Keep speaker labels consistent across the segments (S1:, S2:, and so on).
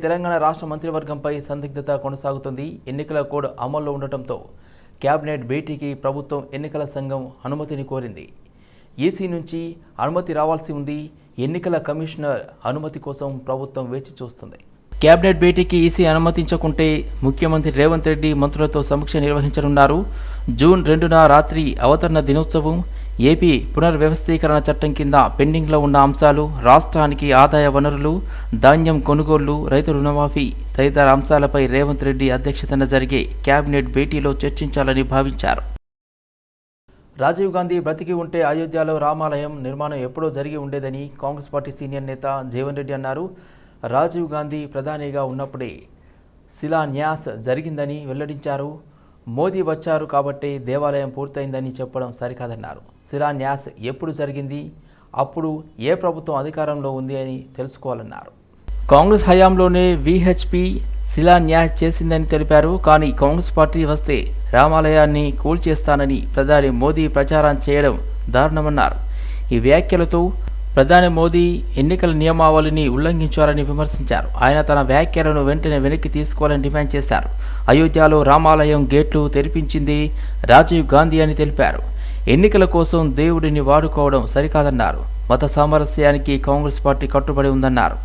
S1: తెలంగాణ రాష్ట్ర మంత్రివర్గంపై సందిగ్ధత కొనసాగుతుంది. ఎన్నికల కోడ్ అమల్లో ఉండటంతో కేబినెట్ భేటీకి ప్రభుత్వం ఎన్నికల సంఘం అనుమతిని కోరింది. ఈసీ నుంచి అనుమతి రావాల్సి ఉంది. ఎన్నికల కమిషనర్ అనుమతి కోసం ప్రభుత్వం వేచి చూస్తుంది. కేబినెట్ భేటీకి ఈసీ అనుమతించకుంటే ముఖ్యమంత్రి రేవంత్ రెడ్డి మంత్రులతో సమీక్ష నిర్వహించనున్నారు. జూన్ రెండున రాత్రి అవతరణ దినోత్సవం ఏపీ పునర్వ్యవస్థీకరణ చట్టం కింద పెండింగ్లో ఉన్న అంశాలు రాష్ట్రానికి ఆదాయ వనరులు ధాన్యం కొనుగోళ్ళు రైతు రుణమాఫీ తదితర అంశాలపై రేవంత్ రెడ్డి అధ్యక్షతన జరిగే కేబినెట్ భేటీలో చర్చించాలని భావించారు. రాజీవ్ గాంధీ బ్రతికి ఉంటే అయోధ్యలో రామాలయం నిర్మాణం ఎప్పుడో జరిగి ఉండేదని కాంగ్రెస్ పార్టీ సీనియర్ నేత జీవన్ రెడ్డి అన్నారు. రాజీవ్ గాంధీ ప్రధానిగా ఉన్నప్పుడే శిలాన్యాస్ జరిగిందని వెల్లడించారు. మోదీ వచ్చారు కాబట్టి దేవాలయం పూర్తయిందని చెప్పడం సరికాదన్నారు. శిలాన్యాస్ ఎప్పుడు జరిగింది? అప్పుడు ఏ ప్రభుత్వం అధికారంలో ఉంది అని తెలుసుకోవాలన్నారు. కాంగ్రెస్ హయాంలోనే విహెచ్పి శిలాన్యాస్ చేసిందని తెలిపారు. కానీ కాంగ్రెస్ పార్టీ వస్తే రామాలయాన్ని కూల్చేస్తానని ప్రధాని మోదీ ప్రచారం చేయడం దారుణమన్నారు. ఈ వ్యాఖ్యలతో ప్రధాని మోదీ ఎన్నికల నియమావళిని ఉల్లంఘించారని విమర్శించారు. ఆయన తన వ్యాఖ్యలను వెంటనే వెనక్కి తీసుకోవాలని డిమాండ్ చేశారు. అయోధ్యలో రామాలయం గేట్లు తెరిపించింది రాజీవ్ గాంధీ అని తెలిపారు. ఎన్నికల కోసం దేవుడిని వాడుకోవడం సరికాదన్నారు. మత సామరస్యానికి కాంగ్రెస్ పార్టీ కట్టుబడి ఉందన్నారు.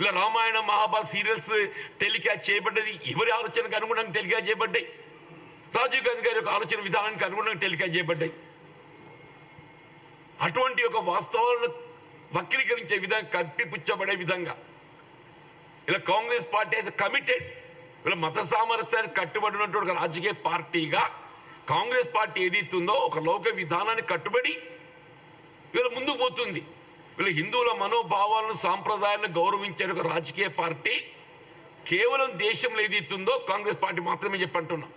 S2: ఇలా రామాయణ మహాభారత సీరియల్స్ టెలికాస్ట్ చేయబడ్డది. ఎవరి ఆలోచనకు అనుగుణంగా టెలికాస్ట్ చేయబడ్డాయి? రాజీవ్ గాంధీ గారి యొక్క ఆలోచన విధానానికి అనుగుణంగా టెలికాస్ట్ చేయబడ్డాయి. అటువంటి ఒక వాస్తవాలను వక్రీకరించే విధంగా కప్పిపుచ్చబడే విధంగా. ఇలా కాంగ్రెస్ పార్టీ అయితే కమిటెడ్ ఇలా మత సామరస్యానికి కట్టుబడినటువంటి ఒక రాజకీయ పార్టీగా కాంగ్రెస్ పార్టీ ఏదైతుందో ఒక లోక విధానాన్ని కట్టుబడి వీళ్ళ ముందుకు పోతుంది. వీళ్ళ హిందువుల మనోభావాలను సాంప్రదాయాలను గౌరవించే ఒక రాజకీయ పార్టీ కేవలం దేశంలో ఏదైతుందో కాంగ్రెస్ పార్టీ మాత్రమే చెప్పంటున్నాం.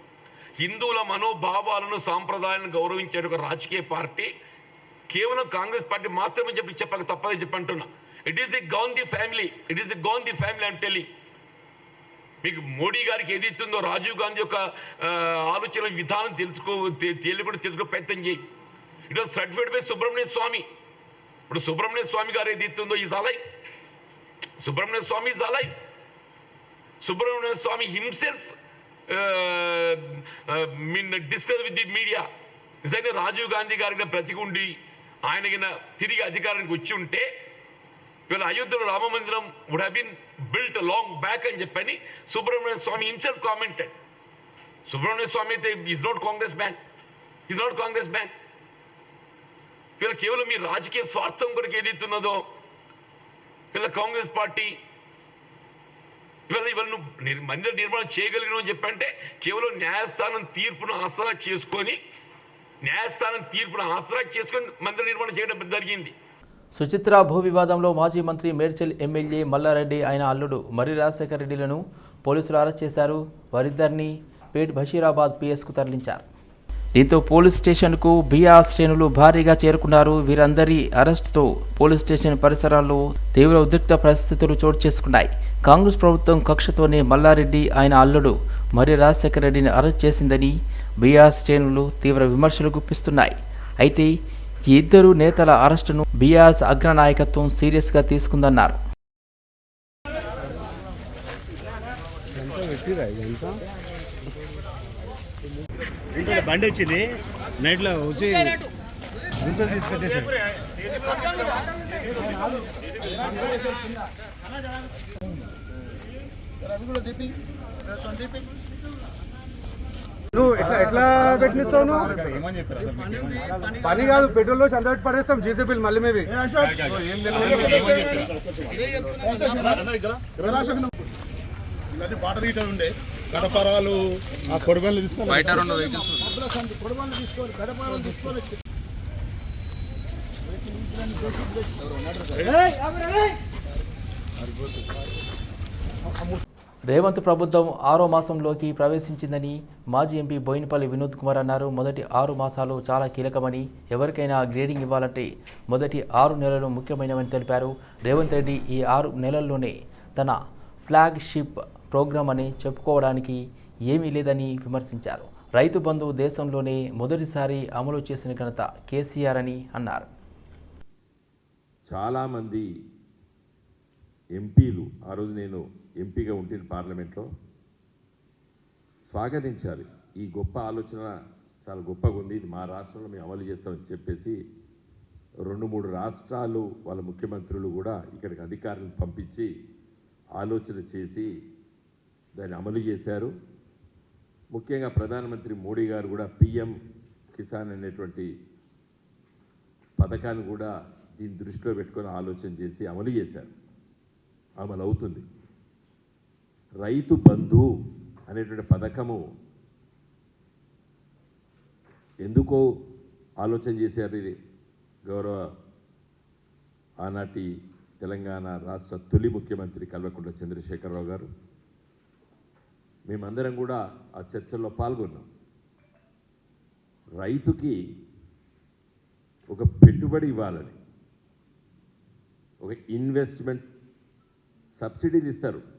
S2: హిందువుల మనోభావాలను సాంప్రదాయాలను గౌరవించే ఒక రాజకీయ పార్టీ కేవలం కాంగ్రెస్ పార్టీ మాత్రమే చెప్పి చెప్పక తప్పదని చెప్పంటున్నా it is the Gandhi family it is the Gandhi family అంటే టెలి మీకు మోడీ గారికి ఏది ఇస్తుందో రాజీవ్ గాంధీ యొక్క ఆలోచన విధానం తెలుసుకో తేలి కూడా తెలుసుకో ప్రయత్నం చేయి. It was certified by Subrahmanya Swamy ఇప్పుడు సుబ్రహ్మణ్య స్వామి గారు ఏది ఇస్తుందో ఈ అలై Subramanya Swamy is ally Subramanya Swamy himself mean discuss with the media నిజంగా రాజీవ్ గాంధీ గారికి ప్రతికుండి ఆయన తిరిగి అధికారానికి వచ్చి ఉంటే వీళ్ళ అయోధ్యలో Rama Mandiram would been built long back అని చెప్పని సుబ్రహ్మణ్య స్వామి హిమ్సెల్ఫ్ కామెంటెడ్ సుబ్రహ్మణ్య స్వామి అయితే is not Congress man is not Congress man వీళ్ళ కేవలం మీ రాజకీయ స్వార్థం కొరకు ఏదైతున్నదో వీళ్ళ కాంగ్రెస్ పార్టీ ఇవాళ ఇవాళ నువ్వు మందిర నిర్మాణం చేయగలిగిన అని చెప్పంటే కేవలం న్యాయస్థానం తీర్పును ఆసరా చేసుకొని న్యాయస్థానం తీర్పును ఆసరా చేసుకుని మందిర నిర్మాణం చేయడం జరిగింది.
S1: సుచిత్ర భూ వివాదంలో మాజీ మంత్రి మేడ్చల్ ఎమ్మెల్యే మల్లారెడ్డి ఆయన అల్లుడు మర్రి రాజశేఖర రెడ్డిలను పోలీసులు అరెస్ట్ చేశారు. వారిద్దరిని పేట్ బషీరాబాద్ పిఎస్కు తరలించారు. దీంతో పోలీస్ స్టేషన్కు బీఆర్ శ్రేణులు భారీగా చేరుకున్నారు. వీరందరి అరెస్టుతో పోలీస్ స్టేషన్ పరిసరాల్లో తీవ్ర ఉద్రిక్త పరిస్థితులు చోటు చేసుకున్నాయి. కాంగ్రెస్ ప్రభుత్వం కక్షతోనే మల్లారెడ్డి ఆయన అల్లుడు మర్రి రాజశేఖర రెడ్డిని అరెస్ట్ చేసిందని బీఆర్ శ్రేణులు తీవ్ర విమర్శలు గుప్పిస్తున్నాయి. అయితే ఈ ఇద్దరు నేతల అరెస్టును బీఆర్ఎస్ అగ్రనాయకత్వం సీరియస్గా తీసుకుందన్నారు.
S3: బండి వచ్చింది. నైట్లో వచ్చి గుంతలు తీసుకొట్టేసారు
S4: నువ్వు ఎట్లా ఎట్లా పెట్టిస్తావు నువ్వు? పని కాదు పెట్రోల్లో చంద్ర పడేస్తాం జీసీపీలు మళ్ళీ మేవి
S3: ఇవన్నీ బాటర్ హీటర్ ఉండే గడపరాలు ఆ బయట రెండు
S1: రేవంత్ ప్రభుత్వం ఆరో మాసంలోకి ప్రవేశించిందని మాజీ ఎంపీ బోయినపల్లి వినోద్ కుమార్ అన్నారు. మొదటి ఆరు మాసాలు చాలా కీలకమని ఎవరికైనా గ్రేడింగ్ ఇవ్వాలంటే మొదటి ఆరు నెలలు ముఖ్యమైనవని తెలిపారు. రేవంత్ రెడ్డి ఈ ఆరు నెలల్లోనే తన ఫ్లాగ్షిప్ ప్రోగ్రాం అని చెప్పుకోవడానికి ఏమీ లేదని విమర్శించారు. రైతు బంధు దేశంలోనే మొదటిసారి అమలు చేసిన ఘనత కేసీఆర్ అని అన్నారు.
S5: చాలామంది ఎంపీలు ఆ రోజు నేను ఎంపీగా ఉంటుంది పార్లమెంట్లో స్వాగతించాలి. ఈ గొప్ప ఆలోచన చాలా గొప్పగా ఉంది. ఇది మా రాష్ట్రంలో మేము అమలు చేస్తామని చెప్పేసి రెండు మూడు రాష్ట్రాలు వాళ్ళ ముఖ్యమంత్రులు కూడా ఇక్కడికి అధికారులను పంపించి ఆలోచన చేసి దాన్ని అమలు చేశారు. ముఖ్యంగా ప్రధానమంత్రి మోడీ గారు కూడా పిఎం కిసాన్ అనేటువంటి పథకాన్ని కూడా దీన్ని దృష్టిలో పెట్టుకొని ఆలోచన చేసి అమలు చేశారు. అమలు అవుతుంది. రైతు బంధు అనేటువంటి పథకము ఎందుకో ఆలోచన చేశారు ఇది? గౌరవ ఆనాటి తెలంగాణ రాష్ట్ర తొలి ముఖ్యమంత్రి కల్వకుంట్ల చంద్రశేఖరరావు గారు. మేమందరం కూడా ఆ చర్చల్లో పాల్గొన్నాం. రైతుకి ఒక పెట్టుబడి ఇవ్వాలని ఒక ఇన్వెస్ట్మెంట్ సబ్సిడీలు ఇస్తారు.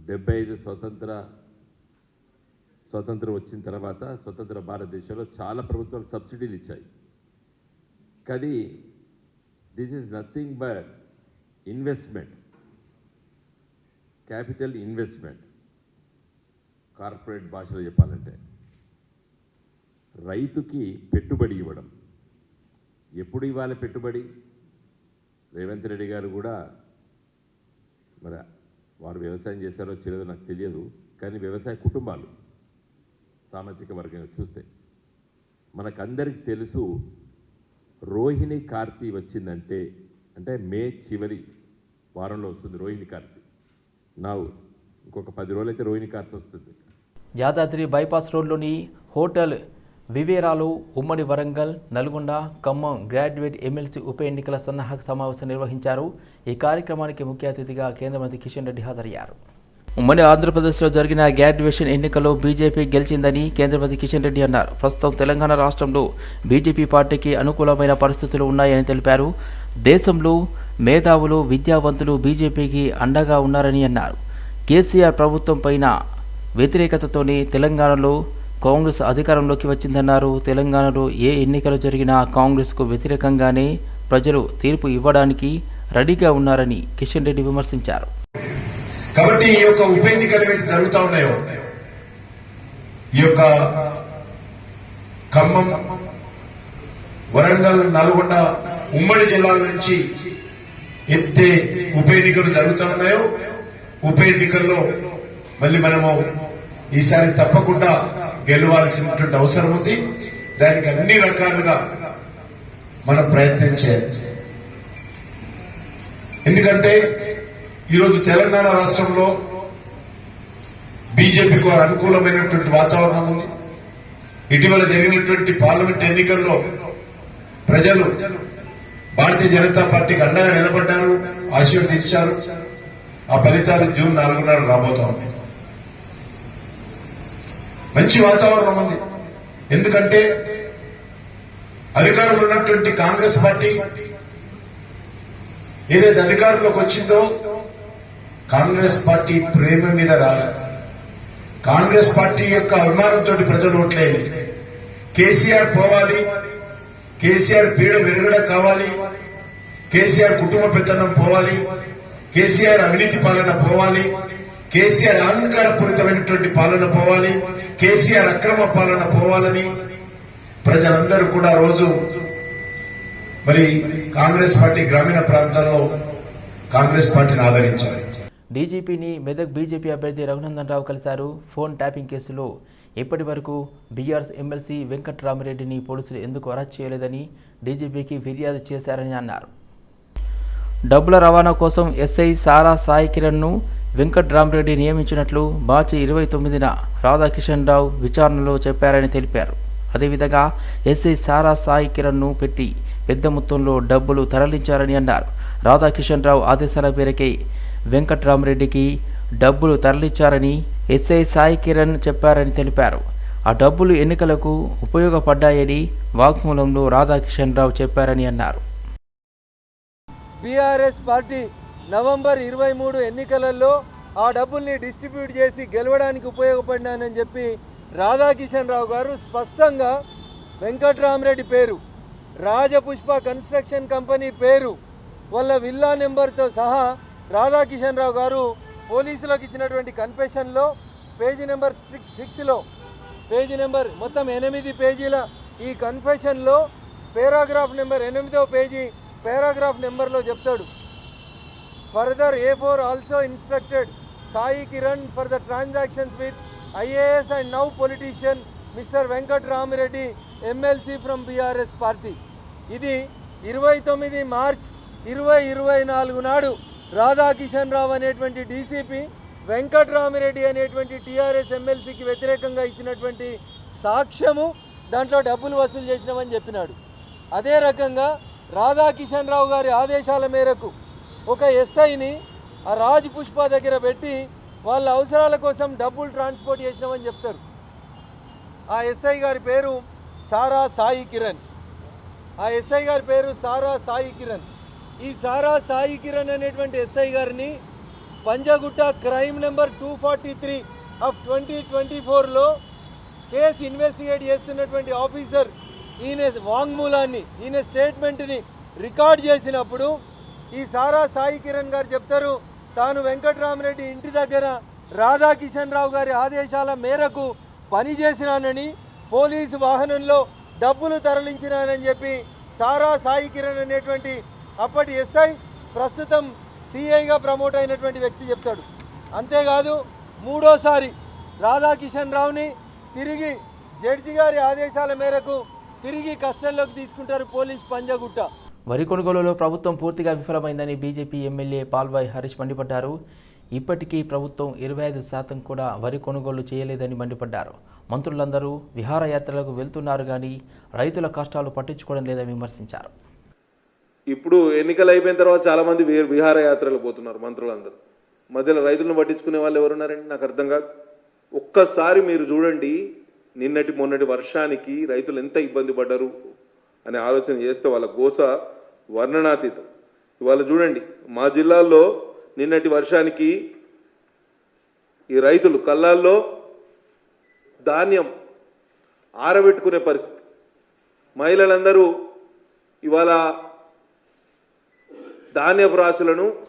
S5: డెబ్బై ఐదు స్వతంత్ర స్వతంత్రం వచ్చిన తర్వాత స్వతంత్ర భారతదేశంలో చాలా ప్రభుత్వాలు సబ్సిడీలు ఇచ్చాయి. కానీ this is nothing but investment capital investment corporate భాషలో చెప్పాలంటే. రైతుకి పెట్టుబడి ఇవ్వడం. ఎప్పుడు ఇవ్వాలి పెట్టుబడి? రేవంత్ రెడ్డి గారు కూడా మరి వారు వ్యవసాయం చేశారో చేయలేదో నాకు తెలియదు కానీ వ్యవసాయ కుటుంబాలు సామాజిక వర్గంగా చూస్తే మనకందరికి తెలుసు రోహిణి కార్తీ వచ్చిందంటే అంటే మే చివరి వారంలో వస్తుంది రోహిణి కార్తీ. నా ఇంకొక పది రోజులైతే రోహిణి కార్తీ వస్తుంది.
S1: యాదాద్రి బైపాస్ రోడ్లోని హోటల్ వివేరాలు ఉమ్మడి వరంగల్ నల్గొండ ఖమ్మం గ్రాడ్యుయేట్ ఎమ్మెల్సీ ఉప ఎన్నికల సన్నాహక సమావేశం నిర్వహించారు. ఈ కార్యక్రమానికి ముఖ్య అతిథిగా కేంద్ర మంత్రి కిషన్ రెడ్డి హాజరయ్యారు. ఉమ్మడి ఆంధ్రప్రదేశ్లో జరిగిన గ్రాడ్యుయేషన్ ఎన్నికల్లో బీజేపీ గెలిచిందని కేంద్ర మంత్రి కిషన్ రెడ్డి అన్నారు. ప్రస్తుతం తెలంగాణ రాష్ట్రంలో బీజేపీ పార్టీకి అనుకూలమైన పరిస్థితులు ఉన్నాయని తెలిపారు. దేశంలో మేధావులు విద్యావంతులు బీజేపీకి అండగా ఉన్నారని అన్నారు. కేసీఆర్ ప్రభుత్వం పైన వ్యతిరేకతతోనే తెలంగాణలో కాంగ్రెస్ అధికారంలోకి వచ్చిందన్నారు. తెలంగాణలో ఏ ఎన్నికలు జరిగినా కాంగ్రెస్కు వ్యతిరేకంగానే ప్రజలు తీర్పు ఇవ్వడానికి రెడీగా ఉన్నారని కిషన్ రెడ్డి విమర్శించారు.
S6: కాబట్టి ఈ యొక్క ఉప ఎన్నికలు ఏవైతే జరుగుతూ ఉన్నాయో ఈ యొక్క ఖమ్మం వరంగల్ నల్గొండ ఉమ్మడి జిల్లాల నుంచి ఎత్తే ఉప ఎన్నికలు జరుగుతూ ఉన్నాయో ఉప ఎన్నికల్లో మళ్ళీ మనము ఈసారి తప్పకుండా గెలవాల్సినటువంటి అవసరం ఉంది దానికి అన్ని రకాలుగా మనం ప్రయత్నం చేయాలి. ఎందుకంటే ఈరోజు తెలంగాణ రాష్ట్రంలో బీజేపీకి అనుకూలమైనటువంటి వాతావరణం ఉంది. ఇటీవల జరిగినటువంటి పార్లమెంట్ ఎన్నికల్లో ప్రజలు భారతీయ జనతా పార్టీకి అండగా నిలబడ్డారు ఆశీర్వదించారు. ఆ ఫలితాలు జూన్ నాలుగున్నర రాబోతా ఉన్నాయి. మంచి వాతావరణం ఉంది. ఎందుకంటే అధికారంలో ఉన్నటువంటి కాంగ్రెస్ పార్టీ ఏదైతే అధికారంలోకి వచ్చిందో కాంగ్రెస్ పార్టీ ప్రేమ మీద రాలేదు కాంగ్రెస్ పార్టీ యొక్క అభిమానంతో ప్రజలు ఓట్లేయండి కేసీఆర్ పోవాలి. కేసీఆర్ పీడ విరగడ కావాలి. కేసీఆర్ కుటుంబ పెత్తనం పోవాలి. కేసీఆర్ అవినీతి పాలన పోవాలి. కేసీఆర్ అహంకారపూరితమైనటువంటి పాలన పోవాలి కేసీఆర్ అక్రమ పాలన పోవాలని ప్రజలందరూ కూడా రోజు మరి కాంగ్రెస్ పార్టీ గ్రామీణ ప్రాంతాల్లో కాంగ్రెస్ పార్టీని ఆదరించాలి.
S1: డీజీపీని మెదక్ బీజేపీ అభ్యర్థి రఘునందన్ రావు కలిశారు ఫోన్ ట్యాపింగ్ కేసులో. ఇప్పటి వరకు బీఆర్ఎస్ ఎమ్మెల్సీ వెంకట్రామరెడ్డిని పోలీసులు ఎందుకు అరెస్ట్ చేయలేదని డీజీపీకి ఫిర్యాదు చేశారని అన్నారు. డబ్బుల రవాణా కోసం ఎస్ఐ సారా సాయి కిరణ్ను వెంకట్రామరెడ్డి నియమించినట్లు మార్చి ఇరవై తొమ్మిదిన రాధాకిషన్ రావు విచారణలో చెప్పారని తెలిపారు. అదేవిధంగా ఎస్ఐ సారా సాయి కిరణ్ను పెట్టి పెద్ద మొత్తంలో డబ్బులు తరలించారని అన్నారు. రాధాకిషన్ రావు ఆదేశాల మేరకే వెంకట్రామరెడ్డికి డబ్బులు తరలించారని ఎస్ఐ సాయి కిరణ్ చెప్పారని తెలిపారు. ఆ డబ్బులు ఎన్నికలకు ఉపయోగపడ్డాయని వాగ్మూలంలో రాధాకిషన్ రావు చెప్పారని అన్నారు.
S7: బీఆర్ఎస్ పార్టీ నవంబర్ ఇరవై మూడు ఎన్నికలలో ఆ డబ్బుల్ని డిస్ట్రిబ్యూట్ చేసి గెలవడానికి ఉపయోగపడినానని చెప్పి రాధాకిషన్ రావు గారు స్పష్టంగా వెంకట్రామరెడ్డి పేరు రాజపుష్ప కన్స్ట్రక్షన్ కంపెనీ పేరు వాళ్ళ విల్లా నెంబర్తో సహా రాధాకిషన్ రావు గారు పోలీసులకు ఇచ్చినటువంటి కన్ఫెషన్లో పేజీ నెంబర్ సిక్స్ సిక్స్లో పేజీ నెంబర్ మొత్తం ఎనిమిది పేజీల ఈ కన్ఫెషన్లో పేరాగ్రాఫ్ నెంబర్ ఎనిమిదో పేజీ పేరాగ్రాఫ్ నెంబర్లో చెప్తాడు. Further A four also instructed Sai Kiran for the transactions with IAS and now politician Mr Venkat Rami Reddy MLC from BRS party ఇది ఇరవై తొమ్మిది మార్చ్ ఇరవై ఇరవై నాలుగు నాడు రాధాకిషన్ రావు అనేటువంటి డీసీపీ వెంకట్రామిరెడ్డి అనేటువంటి టీఆర్ఎస్ ఎమ్మెల్సీకి వ్యతిరేకంగా ఇచ్చినటువంటి సాక్ష్యము దాంట్లో డబ్బులు వసూలు చేసినామని చెప్పినాడు. అదే రకంగా రాధాకిషన్ రావు గారి ఆదేశాల మేరకు ఒక ఎస్ఐని ఆ రాజ్ పుష్ప దగ్గర పెట్టి వాళ్ళ అవసరాల కోసం డబ్బులు ట్రాన్స్పోర్ట్ చేసినామని చెప్తారు. ఆ ఎస్ఐ గారి పేరు సారా సాయి కిరణ్. ఆ ఎస్ఐ గారి పేరు సారా సాయి కిరణ్. ఈ సారా సాయి కిరణ్ అనేటువంటి ఎస్ఐ గారిని Panjagutta crime number two forty three of twenty twenty ఫోర్లో కేసు ఇన్వెస్టిగేట్ చేస్తున్నటువంటి ఆఫీసర్ ఈయన వాంగ్మూలాన్ని ఈయన స్టేట్మెంట్ని రికార్డ్ చేసినప్పుడు ఈ సారా సాయి కిరణ్ గారు చెప్తారు తాను వెంకటరామరెడ్డి ఇంటి దగ్గర రాధాకిషన్ రావు గారి ఆదేశాల మేరకు పనిచేసినానని పోలీసు వాహనంలో డబ్బులు తరలించినానని చెప్పి సారా సాయి కిరణ్ అనేటువంటి అప్పటి ఎస్ఐ ప్రస్తుతం సిఐగా ప్రమోట్ అయినటువంటి వ్యక్తి చెప్తాడు. అంతేకాదు మూడోసారి రాధాకిషన్ రావుని తిరిగి జడ్జి గారి ఆదేశాల మేరకు తిరిగి కస్టడీలోకి తీసుకుంటారు పోలీస్ పంజగుట్ట.
S1: వరి కొనుగోలులో ప్రభుత్వం పూర్తిగా విఫలమైందని బీజేపీ ఎమ్మెల్యే పాల్వాయ్ హరీష్ మండిపడ్డారు. ఇప్పటికీ ప్రభుత్వం ఇరవై ఐదు శాతం కూడా వరి కొనుగోలు చేయలేదని మండిపడ్డారు. మంత్రులందరూ విహారయాత్రలకు వెళ్తున్నారు కానీ రైతుల కష్టాలు పట్టించుకోవడం లేదని విమర్శించారు.
S8: ఇప్పుడు ఎన్నికలు అయిపోయిన తర్వాత చాలా మంది విహారయాత్రలు పోతున్నారు మంత్రులందరూ. మధ్యలో రైతులను పట్టించుకునే వాళ్ళు ఎవరున్నారండి? నాకు అర్థం కాదు ఒక్కసారి మీరు చూడండి. నిన్నటి మొన్నటి వర్షానికి రైతులు ఎంత ఇబ్బంది పడ్డారు? అనే ఆలోచన చేస్తే వాళ్ళ గోస వర్ణనాతీతం. ఇవాళ చూడండి మా జిల్లాల్లో నిన్నటి వర్షానికి ఈ రైతులు కళ్ళాల్లో ధాన్యం ఆరబెట్టుకునే పరిస్థితి. మహిళలందరూ ఇవాళ ధాన్యపు రాశులను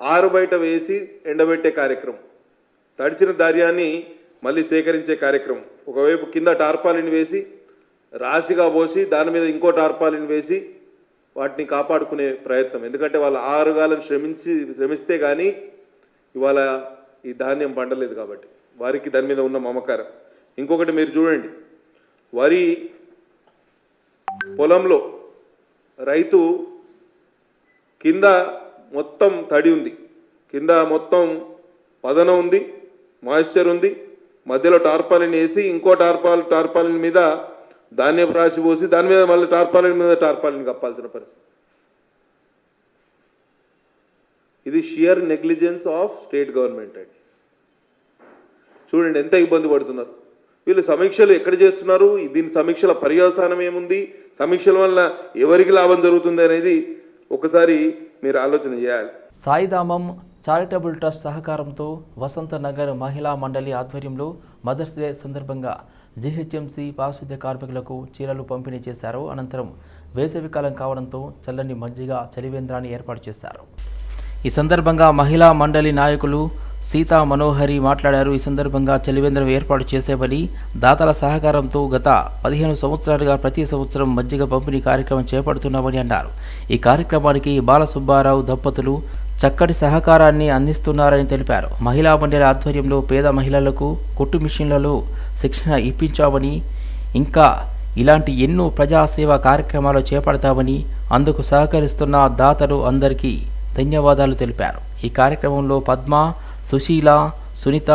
S8: ఆరుబయట వేసి ఎండబెట్టే కార్యక్రమం. తడిచిన ధాన్యాన్ని మళ్ళీ సేకరించే కార్యక్రమం. ఒకవైపు కింద టార్పాలిన్ వేసి రాశిగా పోసి దాని మీద ఇంకో టార్పాలిన్ వేసి వాటిని కాపాడుకునే ప్రయత్నం. ఎందుకంటే వాళ్ళు ఆరుగాలను శ్రమించి శ్రమిస్తే కానీ ఇవాళ ఈ ధాన్యం పండలేదు కాబట్టి. వారికి దాని మీద ఉన్న మమకారం. ఇంకొకటి మీరు చూడండి. వరి పొలంలో రైతు కింద మొత్తం తడి ఉంది. కింద మొత్తం పదన ఉంది మాయిశ్చర్ ఉంది. మధ్యలో టార్పాలిన్ వేసి ఇంకో టార్పాల్ టార్పాలిన్ మీద ధాన్యం రాసి పోసి దాని మీద మళ్ళీ టార్పాలిన్ మీద టార్పాలిన్ కప్పాల్సిన పరిస్థితి. ఇది sheer negligence of state government అండి. చూడండి ఎంత ఇబ్బంది పడుతున్నారు. వీళ్ళు సమీక్షలు ఎక్కడ చేస్తున్నారు? దీని సమీక్షల పర్యవసానం ఏముంది? సమీక్షల వల్ల ఎవరికి లాభం జరుగుతుంది అనేది ఒకసారి మీరు ఆలోచన చేయాలి.
S1: సాయిధామం చారిటబుల్ ట్రస్ట్ సహకారంతో వసంత నగర్ మహిళా మండలి ఆధ్వర్యంలో మదర్స్ డే సందర్భంగా జీహెచ్ఎంసీ పారిశుద్ధ్య కార్మికులకు చీరలు పంపిణీ చేశారు. అనంతరం వేసవికాలం కావడంతో చల్లని మజ్జిగ చలివేంద్రాన్ని ఏర్పాటు చేశారు. ఈ సందర్భంగా మహిళా మండలి నాయకులు సీతా మనోహరి మాట్లాడారు. ఈ సందర్భంగా చలివేంద్రం ఏర్పాటు చేసేవని దాతల సహకారంతో గత పదిహేను సంవత్సరాలుగా ప్రతి సంవత్సరం మజ్జిగ పంపిణీ కార్యక్రమం చేపడుతున్నామని అన్నారు. ఈ కార్యక్రమానికి బాలసుబ్బారావు దంపతులు చక్కటి సహకారాన్ని అందిస్తున్నారని తెలిపారు. మహిళా మండలి ఆధ్వర్యంలో పేద మహిళలకు కుట్టు మిషన్లలో శిక్షణ ఇప్పించామని ఇంకా ఇలాంటి ఎన్నో ప్రజాసేవా కార్యక్రమాలు చేపడతామని అందుకు సహకరిస్తున్న దాతలు అందరికీ ధన్యవాదాలు తెలిపారు. ఈ కార్యక్రమంలో పద్మ సుశీల సునీత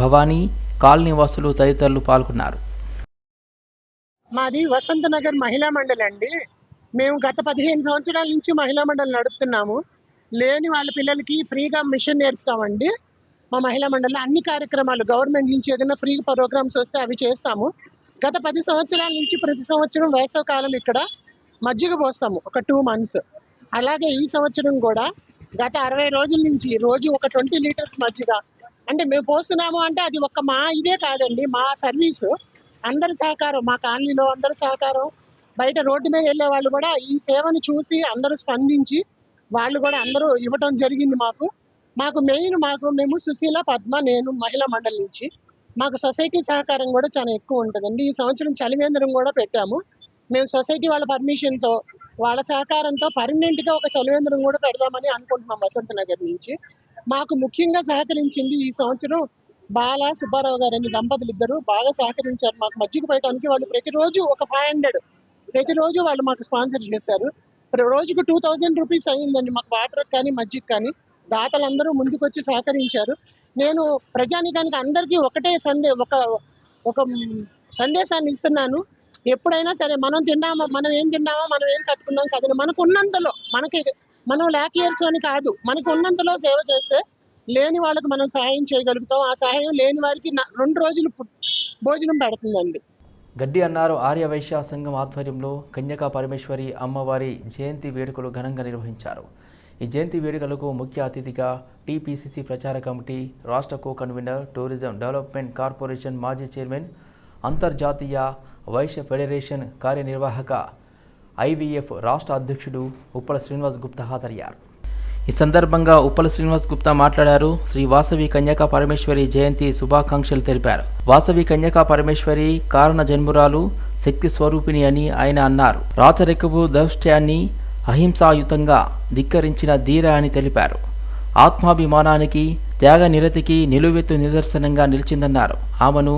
S1: భవానీ కాలనీవాసులు తదితరులు పాల్గొన్నారు.
S9: మాది వసంత నగర్ మహిళా మండలి అండి. మేము గత పదిహేను సంవత్సరాల నుంచి మహిళా మండలి నడుపుతున్నాము. లేని వాళ్ళ పిల్లలకి ఫ్రీగా మిషన్ నేర్పుతామండి. మా మహిళా మండలిలో అన్ని కార్యక్రమాలు గవర్నమెంట్ నుంచి ఏదైనా ఫ్రీ ప్రోగ్రామ్స్ వస్తే అవి చేస్తాము. గత పది సంవత్సరాల నుంచి ప్రతి సంవత్సరం వేసవకాలం ఇక్కడ మజ్జిగ పోస్తాము ఒక టూ మంత్స్ అలాగే ఈ సంవత్సరం కూడా గత అరవై రోజుల నుంచి రోజు ఒక ట్వంటీ లీటర్స్ మజ్జిగ. అంటే మేము పోస్తున్నాము అంటే అది ఒక మా ఇదే కాదండి మా సర్వీసు. అందరి సహకారం మా కాలనీలో అందరి సహకారం. బయట రోడ్డు మీద వెళ్ళే వాళ్ళు కూడా ఈ సేవను చూసి అందరూ స్పందించి వాళ్ళు కూడా అందరూ ఇవ్వటం జరిగింది మాకు. మాకు మెయిన్ మాకు మేము సుశీల పద్మ నేను మహిళా మండలి నుంచి. మాకు సొసైటీ సహకారం కూడా చాలా ఎక్కువ ఉంటుందండి. ఈ సంవత్సరం చలివేంద్రం కూడా పెట్టాము. మేము సొసైటీ వాళ్ళ పర్మిషన్తో వాళ్ళ సహకారంతో పర్మనెంట్గా ఒక చలివేంద్రం కూడా పెడదామని అనుకుంటున్నాం వసంత నగర్ నుంచి. మాకు ముఖ్యంగా సహకరించింది ఈ సంవత్సరం బాల సుబ్బారావు గారు అనే దంపతులు ఇద్దరు బాగా సహకరించారు. మాకు మజ్జిగ పోయడానికి వాళ్ళు ప్రతిరోజు ఒక ఫైవ్ హండ్రెడ్ ప్రతిరోజు వాళ్ళు మాకు స్పాన్సర్ చేశారు. రోజుకు టూ థౌజండ్ రూపీస్ అయ్యిందండి మాకు వాటర్ కానీ మజ్జిగ కానీ. దాతలందరూ ముందుకొచ్చి సహకరించారు. నేను ప్రజానికానికి అందరికీ ఒకటే సందే ఒక ఒక సందేశాన్ని ఇస్తున్నాను. ఎప్పుడైనా సరే మనం తిన్నామా మనం ఏం తిన్నామా మనం ఏం కట్టుకున్నాం కదా మనకు ఉన్నంతలో మనకి మనం ల్యాక్ ఇయర్స్ అని కాదు మనకు ఉన్నంతలో సేవ చేస్తే లేని వాళ్ళకి మనం సహాయం చేయగలుగుతాం. ఆ సహాయం లేని వారికి రెండు రోజులు భోజనం పెడుతుందండి.
S1: గడ్డి అన్నారు ఆర్యవైశ్య సంఘం ఆధ్వర్యంలో కన్యకా పరమేశ్వరి అమ్మవారి జయంతి వేడుకలు ఘనంగా నిర్వహించారు. ఈ జయంతి వేడుకలకు ముఖ్య అతిథిగా టీపీసీసీ ప్రచార కమిటీ రాష్ట్ర co convener tourism development corporation మాజీ చైర్మన్ అంతర్జాతీయ వైశ్య ఫెడరేషన్ కార్యనిర్వాహక ఐవీఎఫ్ రాష్ట్ర అధ్యక్షుడు ఉప్పల శ్రీనివాస్ గుప్తా హాజరయ్యారు. ఈ సందర్భంగా ఉప్పల శ్రీనివాస్ గుప్తా మాట్లాడారు. శ్రీ వాసవి కన్యకా పరమేశ్వరి జయంతి శుభాకాంక్షలు తెలిపారు. వాసవి కన్యకా పరమేశ్వరి కారణ జన్మురాలు శక్తి స్వరూపిణి అని ఆయన అన్నారు. రాచరికపు దౌష్ట్యాన్ని అహింసాయుతంగా ధిక్కరించిన ధీర అని తెలిపారు. ఆత్మాభిమానానికి త్యాగ నిరతికి నిలువెత్తు నిదర్శనంగా నిలిచిందన్నారు. ఆమెను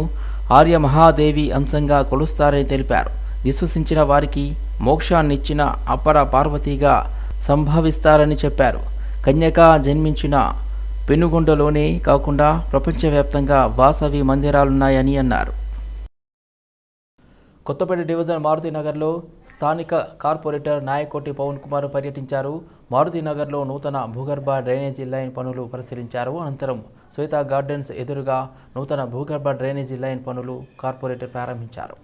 S1: ఆర్య మహాదేవి అంశంగా కొలుస్తారని తెలిపారు. విశ్వసించిన వారికి మోక్షాన్నిచ్చిన అపర పార్వతిగా సంభావిస్తారని చెప్పారు. కన్యక జన్మించిన పెనుగొండలోనే కాకుండా ప్రపంచవ్యాప్తంగా వాసవి మందిరాలున్నాయని అన్నారు. కొత్తపేట డివిజన్ మారుతినగర్లో స్థానిక కార్పొరేటర్ నాయకోటి పవన్ కుమార్ పర్యటించారు. మారుతినగర్లో నూతన భూగర్భ డ్రైనేజీ లైన్ పనులు పరిశీలించారు. అనంతరం శ్వేత గార్డెన్స్ ఎదురుగా నూతన భూగర్భ డ్రైనేజీ లైన్ పనులు కార్పొరేటర్ ప్రారంభించారు.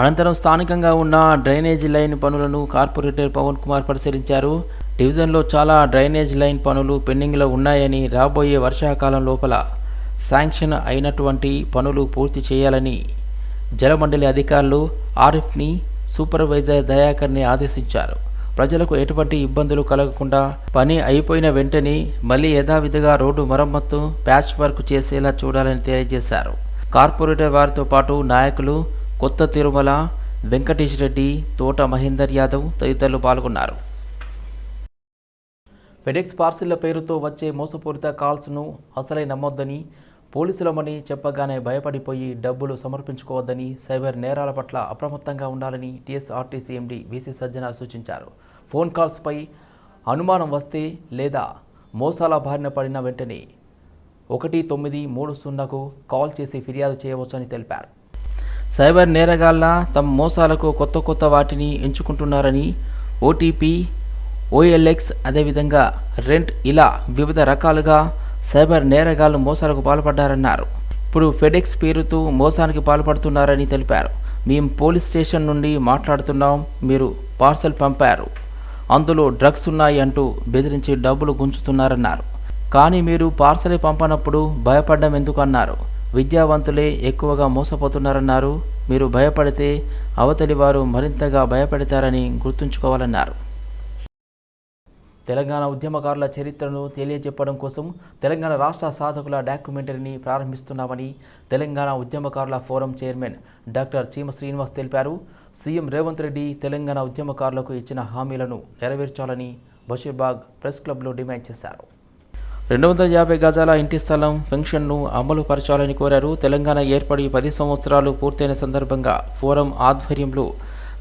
S1: అనంతరం స్థానికంగా ఉన్న డ్రైనేజీ లైన్ పనులను కార్పొరేటర్ పవన్ కుమార్ పరిశీలించారు. డివిజన్లో చాలా డ్రైనేజ్ లైన్ పనులు పెండింగ్లో ఉన్నాయని రాబోయే వర్షాకాలం లోపల శాంక్షన్ అయినటువంటి పనులు పూర్తి చేయాలని జలమండలి అధికారులు ఆర్ఎఫ్ని సూపర్వైజర్ దయాకర్ని ఆదేశించారు. ప్రజలకు ఎటువంటి ఇబ్బందులు కలగకుండా పని అయిపోయిన వెంటనే మళ్ళీ యథావిధిగా రోడ్డు మరమ్మత్తు ప్యాచ్ వర్క్ చేసేలా చూడాలని తెలియజేశారు. కార్పొరేటర్ వారితో పాటు నాయకులు కొత్త తిరుమల వెంకటేష్ రెడ్డి తోట మహేందర్ యాదవ్ తదితరులు పాల్గొన్నారు. ఫెడెక్స్ పార్సిల్ల పేరుతో వచ్చే మోసపూరిత కాల్స్ను అసలే నమ్మొద్దని పోలీసులమని చెప్పగానే భయపడిపోయి డబ్బులు సమర్పించుకోవద్దని సైబర్ నేరాల పట్ల అప్రమత్తంగా ఉండాలని టీఎస్ఆర్టీసీ ఎండీ వీసీ సజ్జన సూచించారు. ఫోన్ కాల్స్పై అనుమానం వస్తే లేదా మోసాల బారిన పడిన వెంటనే ఒకటి తొమ్మిది మూడు సున్నాకు కాల్ చేసి ఫిర్యాదు చేయవచ్చని తెలిపారు. సైబర్ నేరగాళ్ళ తమ మోసాలకు కొత్త కొత్త వాటిని ఎంచుకుంటున్నారని ఓటీపీ ఓఎల్ఎక్స్ అదేవిధంగా రెంట్ ఇలా వివిధ రకాలుగా సైబర్ నేరగాళ్ళు మోసాలకు పాల్పడ్డారన్నారు. ఇప్పుడు ఫెడెక్స్ పేరుతో మోసానికి పాల్పడుతున్నారని తెలిపారు. మేము పోలీస్ స్టేషన్ నుండి మాట్లాడుతున్నాం మీరు పార్సల్ పంపారు. అందులో డ్రగ్స్ ఉన్నాయి అంటూ బెదిరించి డబ్బులు గుంజుతున్నారన్నారు. కానీ మీరు పార్సల్ పంపనప్పుడు భయపడ్డం ఎందుకన్నారు? విద్యావంతులే ఎక్కువగా మోసపోతున్నారన్నారు. మీరు భయపడితే అవతలి వారు మరింతగా భయపడతారని గుర్తుంచుకోవాలన్నారు. తెలంగాణ ఉద్యమకారుల చరిత్రను తెలియజెప్పడం కోసం తెలంగాణ రాష్ట్ర సాధకుల డాక్యుమెంటరీని ప్రారంభిస్తున్నామని తెలంగాణ ఉద్యమకారుల ఫోరం చైర్మన్ డాక్టర్ చీమ శ్రీనివాస్ తెలిపారు. సీఎం రేవంత్ రెడ్డి తెలంగాణ ఉద్యమకారులకు ఇచ్చిన హామీలను నెరవేర్చాలని బషీర్బాగ్ ప్రెస్ క్లబ్లో డిమాండ్ చేశారు. రెండు వందల యాభై గజాల ఇంటి స్థలం పెన్షన్ను అమలు పరచాలని కోరారు. తెలంగాణ ఏర్పడి పది సంవత్సరాలు పూర్తయిన సందర్భంగా ఫోరం ఆధ్వర్యంలో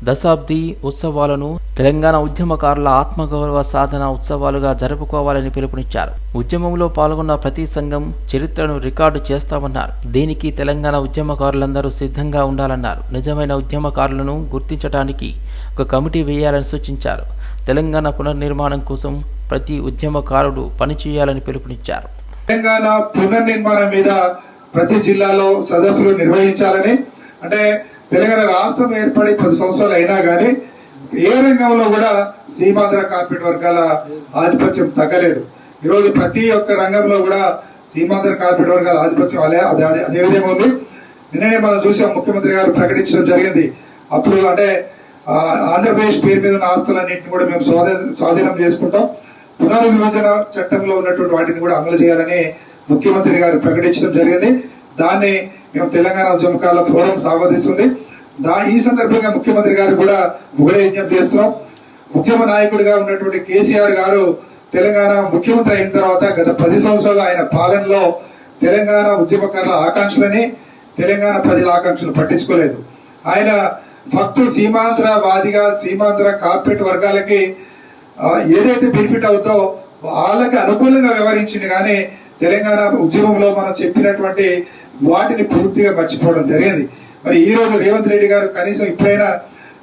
S1: దశాబ్ది ఉత్సవాలను తెలంగాణ ఉద్యమకారుల ఆత్మగౌరవ సాధన ఉత్సవాలుగా జరుపుకోవాలని పిలుపునిచ్చారు. ఉద్యమంలో పాల్గొన్న ప్రతి సంఘం చరిత్రను రికార్డు చేస్తామన్నారు. దీనికి తెలంగాణ ఉద్యమకారులందరూ సిద్ధంగా ఉండాలన్నారు. నిజమైన ఉద్యమకారులను గుర్తించడానికి ఒక కమిటీ వేయాలని సూచించారు. తెలంగాణ పునర్నిర్మాణం కోసం ప్రతి ఉద్యమకారుడు పనిచేయాలని పిలుపునిచ్చారు.
S6: తెలంగాణ పునర్నిర్మాణం మీద ప్రతి జిల్లాలో సదస్సులు నిర్వహించాలని అంటే తెలంగాణ రాష్ట్రం ఏర్పడి పది సంవత్సరాలు అయినా కానీ ఏ రంగంలో కూడా సీమాంధ్ర కార్పొరేట్ వర్గాల ఆధిపత్యం తగ్గలేదు. ఈరోజు ప్రతి ఒక్క రంగంలో కూడా సీమాంధ్ర కార్పొరేట్ వర్గాల ఆధిపత్యం అదే అదేవిధంగా అదే విధంగా ఉంది. నిన్ననే మనం చూసాం ముఖ్యమంత్రి గారు ప్రకటించడం జరిగింది. అప్పుడు అంటే
S10: ఆంధ్రప్రదేశ్ పేరు మీద ఉన్న ఆస్తులన్నింటిని కూడా మేము స్వాధీ స్వాధీనం చేసుకుంటాం. పునర్విభజన చట్టంలో ఉన్నటువంటి వాటిని కూడా అమలు చేయాలని ముఖ్యమంత్రి గారు ప్రకటించడం జరిగింది. దాన్ని మేము తెలంగాణ ఉద్యమకాల ఫోరం స్వాగతిస్తుంది. దా ఈ సందర్భంగా ముఖ్యమంత్రి గారు కూడా ఒకటే విజ్ఞప్తి చేస్తున్నాం. ఉద్యమ నాయకుడిగా ఉన్నటువంటి కేసీఆర్ గారు తెలంగాణ ముఖ్యమంత్రి అయిన తర్వాత గత పది సంవత్సరాలు ఆయన పాలనలో తెలంగాణ ఉద్యమకారుల ఆకాంక్షలని తెలంగాణ ప్రజల ఆకాంక్షలు పట్టించుకోలేదు. ఆయన భక్తు సీమాంధ్ర వాదిగా సీమాంధ్ర కార్పొరేట్ వర్గాలకి ఏదైతే బెనిఫిట్ అవుతో వాళ్ళకి అనుకూలంగా వ్యవహరించింది. కానీ తెలంగాణ ఉద్యమంలో మనం చెప్పినటువంటి వాటిని పూర్తిగా మర్చిపోవడం జరిగింది. మరి ఈ రోజు రేవంత్ రెడ్డి గారు కనీసం ఇప్పుడైనా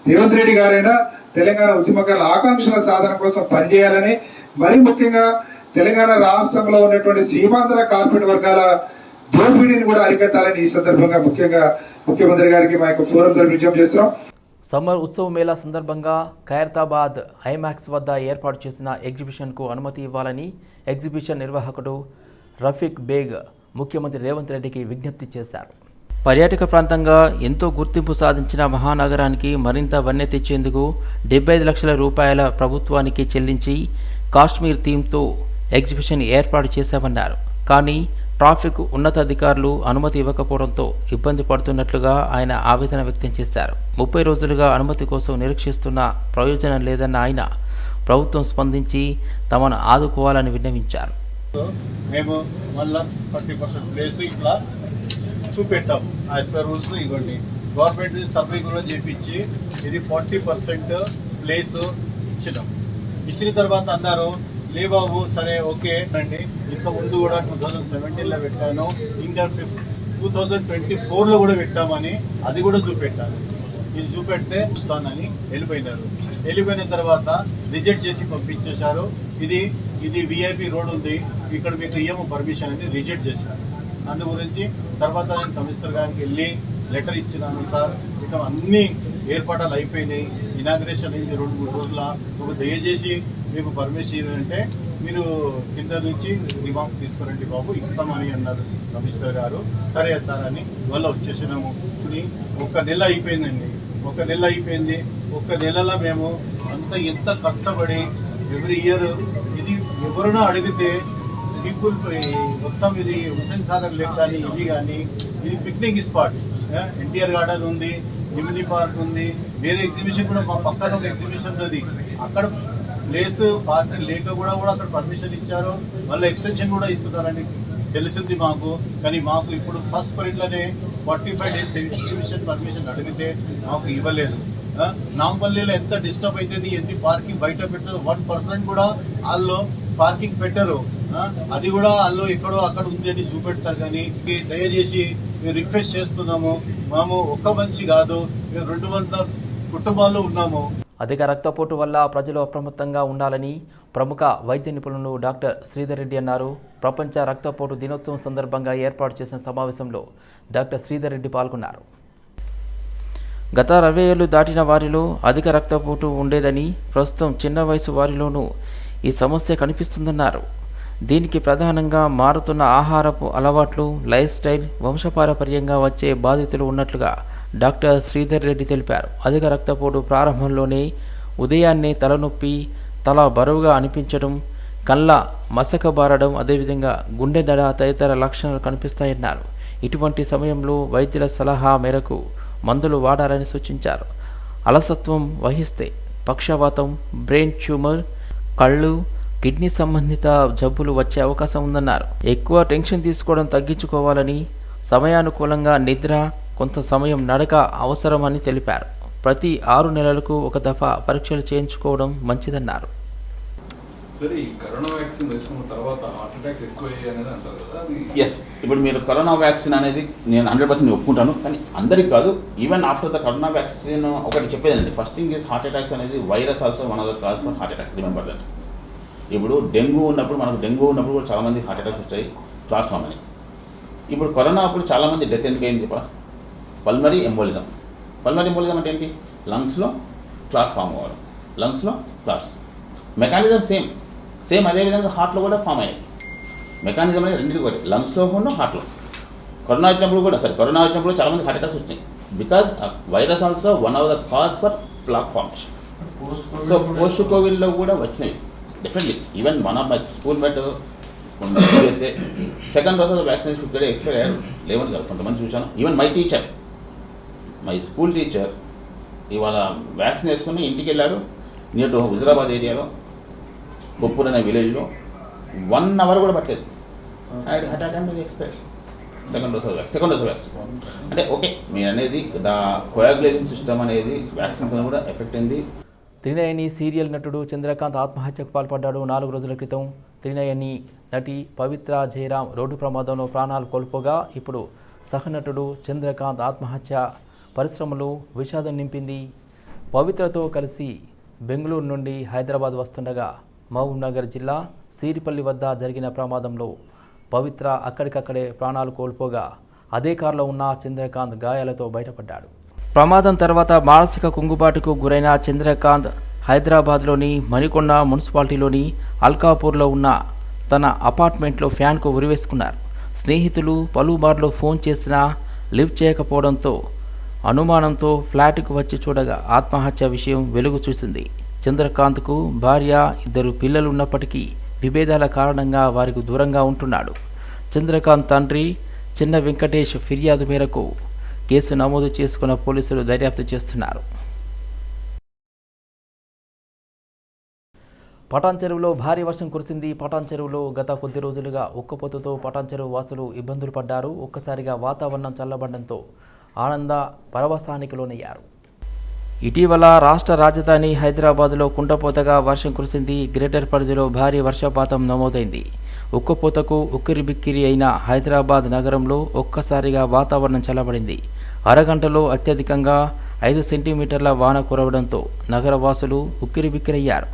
S10: రేవంత్ రెడ్డి గారైనా తెలంగాణ ఉద్యమకారుల ఆకాంక్షల సాధన కోసం పనిచేయాలని మరి ముఖ్యంగా తెలంగాణ రాష్ట్రంలో ఉన్నటువంటి సీమాంధ్ర కార్పొరేట్ వర్గాల దోపిడీని కూడా అరికట్టాలని ఈ సందర్భంగా ముఖ్యంగా ముఖ్యమంత్రి గారికి మా యొక్క ఫోరం తరఫున విజ్ఞప్తి చేస్తున్నాం.
S1: సమ్మర్ ఉత్సవ మేళా సందర్భంగా ఖైరతాబాద్ ఐమాక్స్ వద్ద ఏర్పాటు చేసిన ఎగ్జిబిషన్కు అనుమతి ఇవ్వాలని ఎగ్జిబిషన్ నిర్వాహకుడు రఫీక్ బేగ్ ముఖ్యమంత్రి రేవంత్ రెడ్డికి విజ్ఞప్తి చేశారు. పర్యాటక ప్రాంతంగా ఎంతో గుర్తింపు సాధించిన మహానగరానికి మరింత వన్నె తెచ్చేందుకు డెబ్బై ఐదు లక్షల రూపాయల ప్రభుత్వానికి చెల్లించి కాశ్మీర్ థీమ్తో ఎగ్జిబిషన్ ఏర్పాటు చేశామన్నారు. కానీ ట్రాఫిక్ ఉన్నతాధికారులు అనుమతి ఇవ్వకపోవడంతో ఇబ్బంది పడుతున్నట్లుగా ఆయన ఆవేదన వ్యక్తం చేశారు. ముప్పై రోజులుగా అనుమతి కోసం నిరీక్షిస్తున్న ప్రయోజనం లేదన్న ఆయన ప్రభుత్వం స్పందించి తమను ఆదుకోవాలని విన్నవించారు.
S3: మేము మళ్ళీ ఫార్టీ పర్సెంట్ ప్లేస్ ఇట్లా చూపెట్టాము యాజ్ పర్ రూల్స్ ఇవ్వండి. గవర్నమెంట్ సర్వే కూడా చేపించి ఇది ఫార్టీ పర్సెంట్ ప్లేస్ ఇచ్చినాం. ఇచ్చిన తర్వాత అన్నారు లే బాబు సరే ఓకే అండి. ఇంత ముందు కూడా టూ థౌజండ్ సెవెంటీన్లో పెట్టాను. ఇంకా ఫిఫ్ టూ థౌజండ్ ట్వంటీ ఫోర్లో కూడా పెట్టామని అది కూడా చూపెట్టాను ఇది చూపెడితే వస్తానని వెళ్ళిపోయినారు. వెళ్ళిపోయిన తర్వాత రిజెక్ట్ చేసి పంపించేశారు. ఇది ఇది విఐపి రోడ్ ఉంది. ఇక్కడ మీకు ఏమో పర్మిషన్ అనేది రిజెక్ట్ చేశారు. అందు గురించి తర్వాత నేను కమిషనర్ గారికి వెళ్ళి లెటర్ ఇచ్చినాను సార్. ఇట్లా అన్ని ఏర్పాటాలు అయిపోయినాయి. ఇనాగ్రేషన్ అయింది రెండు మూడు రోజుల. ఒక దయచేసి మీకు పర్మిషన్ అంటే మీరు కింద నుంచి రిమార్క్స్ తీసుకురండి బాబు ఇస్తామని అన్నారు కమిషనర్ గారు. సరే సార్ అని వల్ల వచ్చేసినాము. ఇది ఒక నెల అయిపోయిందండి. ఒక నెల అయిపోయింది. ఒక నెలలో మేము అంత ఎంత కష్టపడి ఎవ్రీ ఇయర్ ఇది ఎవరైనా అడిగితే పీపుల్ మొత్తం ఇది హుస్సేన్ సాగర్ లేక్ కానీ ఇది కానీ ఇది పిక్నిక్ స్పాట్ ఎన్టీఆర్ గార్డెన్ ఉంది నిమిని పార్క్ ఉంది వేరే ఎగ్జిబిషన్ కూడా మా పక్కన ఒక ఎగ్జిబిషన్ ఉంది అక్కడ ప్లేస్ పాస్ లేక కూడా కూడా అక్కడ పర్మిషన్ ఇచ్చారు. మళ్ళీ ఎక్స్టెన్షన్ కూడా ఇస్తున్నారని తెలిసింది మాకు. కానీ మాకు ఇప్పుడు first పరీక్షలోనే forty five days exhibition permission అడిగితే మాకు ఇవ్వలేదు. నాంపల్లిలో ఎంత డిస్టర్బ్ అవుతుంది ఎన్ని పార్కింగ్ బయట పెట్టదు వన్ పర్సెంట్ కూడా వాళ్ళు పార్కింగ్ పెట్టరు. అది కూడా వాళ్ళు ఎక్కడో అక్కడ ఉంది అని చూపెడతారు కానీ దయచేసి మేము రిక్వెస్ట్ చేస్తున్నాము. మేము ఒక్క మనిషి కాదు మేము రెండు వందల కుటుంబాల్లో ఉన్నాము.
S1: అధిక రక్తపోటు వల్ల ప్రజలు అప్రమత్తంగా ఉండాలని ప్రముఖ వైద్య నిపుణులు డాక్టర్ శ్రీధర్ రెడ్డి అన్నారు. ప్రపంచ రక్తపోటు దినోత్సవం సందర్భంగా ఏర్పాటు చేసిన సమావేశంలో డాక్టర్ శ్రీధర్ రెడ్డి పాల్గొన్నారు. గత అరవై ఏళ్ళు దాటిన వారిలో అధిక రక్తపోటు ఉండేదని ప్రస్తుతం చిన్న వయసు వారిలోనూ ఈ సమస్య కనిపిస్తుందన్నారు. దీనికి ప్రధానంగా మారుతున్న ఆహారపు అలవాట్లు లైఫ్ స్టైల్ వంశపారపర్యంగా వచ్చే బాధితులు ఉన్నట్లుగా డాక్టర్ శ్రీధర్ రెడ్డి తెలిపారు. అధిక రక్తపోటు ప్రారంభంలోనే ఉదయాన్నే తలనొప్పి తల బరువుగా అనిపించడం కళ్ళ మసకబారడం అదేవిధంగా గుండె దడ తదితర లక్షణాలు కనిపిస్తాయన్నారు. ఇటువంటి సమయంలో వైద్యుల సలహా మేరకు మందులు వాడాలని సూచించారు. అలసత్వం వహిస్తే పక్షవాతం బ్రెయిన్ ట్యూమర్ కళ్ళు కిడ్నీ సంబంధిత జబ్బులు వచ్చే అవకాశం ఉందన్నారు. ఎక్కువ టెన్షన్ తీసుకోవడం తగ్గించుకోవాలని సమయానుకూలంగా నిద్ర కొంత సమయం నడక అవసరమని తెలిపారు. ప్రతి ఆరు నెలలకు ఒక దఫా పరీక్షలు చేయించుకోవడం మంచిదన్నారు.
S11: సరే ఈ కరోనా వ్యాక్సిన్ వేసుకున్న తర్వాత హార్ట్ అటాక్స్ ఎక్కువ అయ్యాయి అనేది అంటారు కదా అది
S12: ఎస్ ఇప్పుడు మీరు కరోనా వ్యాక్సిన్ అనేది నేను హండ్రెడ్ పర్సెంట్ ఒప్పుకుంటాను. కానీ అందరికి కాదు even after the corona vaccine ఒకటి చెప్పేదండి first thing is heart attacks అనేది virus also one of the cause for heart attacks remember that ఇప్పుడు డెంగ్యూ ఉన్నప్పుడు మనకు డెంగ్యూ ఉన్నప్పుడు కూడా చాలామంది హార్ట్ అటాక్స్ వచ్చాయి ప్లాట్ఫామ్ అని. ఇప్పుడు కరోనా అప్పుడు చాలామంది డెత్ ఎందుకు అయింది చెప్పా పల్మరీ ఎంబోలిజం పల్మరీ ఎంబోలిజం అంటే ఏంటి? లంగ్స్లో క్లాట్ ఫామ్ అవ్వడం లంగ్స్లో క్లాట్స్ మెకానిజం సేమ్ సేమ్ అదేవిధంగా హార్ట్లో కూడా ఫామ్ అయ్యాయి. మెకానిజం అనేది రెండింటి కూడా లంగ్స్లో ఉన్న హార్ట్లో కరోనా వచ్చినప్పుడు కూడా సరే కరోనా వచ్చినప్పుడు చాలామంది హార్ట్ అటాక్స్ వచ్చినాయి. Because virus also one of the cause for plaque formation so post కోవిడ్లో కూడా వచ్చినాయి. డెఫినెట్లీ ఈవెన్ మన school met second dose of vaccination expire అయ్యారు లేవని కాదు కొంతమంది చూశాను. Even my teacher my school teacher ఇవాళ వ్యాక్సిన్ వేసుకుని ఇంటికి వెళ్ళారు. నియర్ టు హుజరాబాద్ ఏరియాలో కొప్పూర్ అనే విలేజ్లో వన్ అవర్ కూడా పట్టలేదు. అటాక్ అనేది expire second dose vaccine second dose vaccine అంటే ఓకే మీరు అనేది దా కోయాగులేషన్ సిస్టమ్ అనేది వ్యాక్సిన్ కూడా ఎఫెక్ట్ అయింది.
S1: త్రినయని సీరియల్ నటుడు చంద్రకాంత్ ఆత్మహత్యకు పాల్పడ్డాడు నాలుగు రోజుల క్రితం. త్రినయని నటి పవిత్ర జయరాం రోడ్డు ప్రమాదంలో ప్రాణాలు కోల్పోగా ఇప్పుడు సహనటుడు చంద్రకాంత్ ఆత్మహత్య పరిశ్రమలో విషాదం నింపింది. పవిత్రతో కలిసి బెంగళూరు నుండి హైదరాబాద్ వస్తుండగా మహబూబ్ నగర్ జిల్లా సీరిపల్లి వద్ద జరిగిన ప్రమాదంలో పవిత్ర అక్కడికక్కడే ప్రాణాలు కోల్పోగా అదే కారులో ఉన్న చంద్రకాంత్ గాయాలతో బయటపడ్డాడు. ప్రమాదం తర్వాత మానసిక కుంగుబాటుకు గురైన చంద్రకాంత్ హైదరాబాద్లోని మణికొండ మున్సిపాలిటీలోని అల్కాపూర్లో ఉన్న తన అపార్ట్మెంట్లో ఫ్యాన్కు ఉరివేసుకున్నారు. స్నేహితులు పలుమార్లు ఫోన్ చేసినా లిఫ్ట్ చేయకపోవడంతో అనుమానంతో ఫ్లాట్కు వచ్చి చూడగా ఆత్మహత్య విషయం వెలుగు చూసింది. చంద్రకాంత్కు భార్య ఇద్దరు పిల్లలు ఉన్నప్పటికీ విభేదాల కారణంగా వారికి దూరంగా ఉంటున్నాడు. చంద్రకాంత్ తండ్రి చిన్న వెంకటేష్ ఫిర్యాదు మేరకు కేసు నమోదు చేసుకున్న పోలీసులు దర్యాప్తు చేస్తున్నారు. పటాన్ చెరువులో భారీ వర్షం కురిసింది. పటాన్ చెరువులో గత కొద్ది రోజులుగా ఉక్కపోతతో పటాన్ చెరువు వాసులు ఇబ్బందులు పడ్డారు. ఒక్కసారిగా వాతావరణం చల్లబడడంతో ఆనంద పరవశానికి లోనయ్యారు. ఇటీవల రాష్ట్ర రాజధాని హైదరాబాద్లో కుండపోతగా వర్షం కురిసింది. గ్రేటర్ పరిధిలో భారీ వర్షపాతం నమోదైంది. ఉక్కపోతకు ఉక్కిరిబిక్కిరి అయిన హైదరాబాద్ నగరంలో ఒక్కసారిగా వాతావరణం చల్లబడింది. అరగంటలో అత్యధికంగా ఐదు సెంటీమీటర్ల వాన కురవడంతో నగరవాసులు ఉక్కిరిబిక్కిరయ్యారు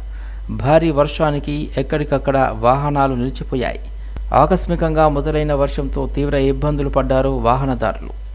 S1: భారీ వర్షానికి ఎక్కడికక్కడ వాహనాలు నిలిచిపోయాయి. ఆకస్మికంగా మొదలైన వర్షంతో తీవ్ర ఇబ్బందులు పడ్డారు వాహనదారులు.